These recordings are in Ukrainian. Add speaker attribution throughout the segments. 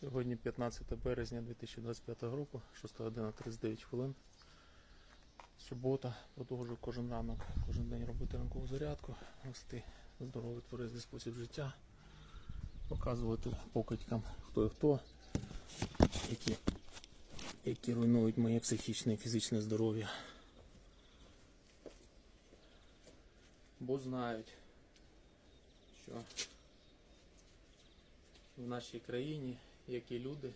Speaker 1: Сьогодні 15 березня 2025 року, 6 година 39 хвилин. Субота. Продовжую кожен ранок, кожен день робити ранкову зарядку, вести здоровий тверезий спосіб життя, показувати покидькам хто і хто, які, які руйнують моє психічне і фізичне здоров'я. Бо знають, що в нашій країні які люди,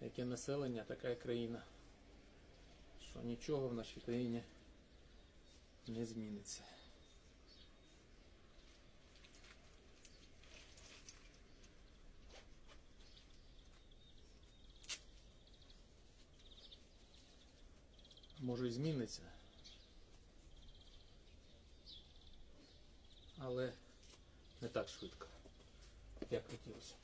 Speaker 1: яке населення, така країна. Що нічого в нашій країні не зміниться. Може і зміниться. Але не так швидко, як хотілося.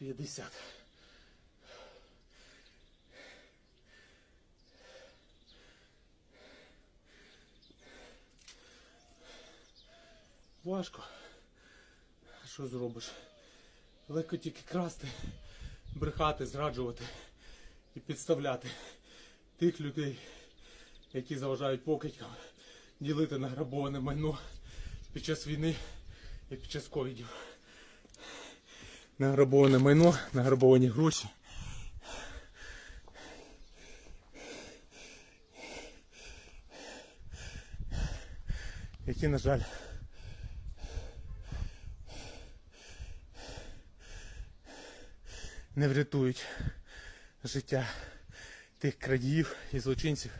Speaker 1: Б. П'ятдесят. Важко. А Що зробиш? Легко тільки красти, брехати, зраджувати і підставляти тих людей, які заважають покидькам ділити награбоване майно під час війни і під час ковідів награбоване майно, награбовані гроші. Які, на жаль, не врятують життя тих крадіїв і злочинців,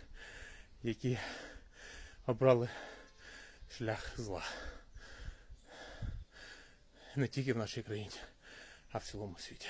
Speaker 1: які обрали шлях зла. Не тільки в нашій країні а в цілому світі.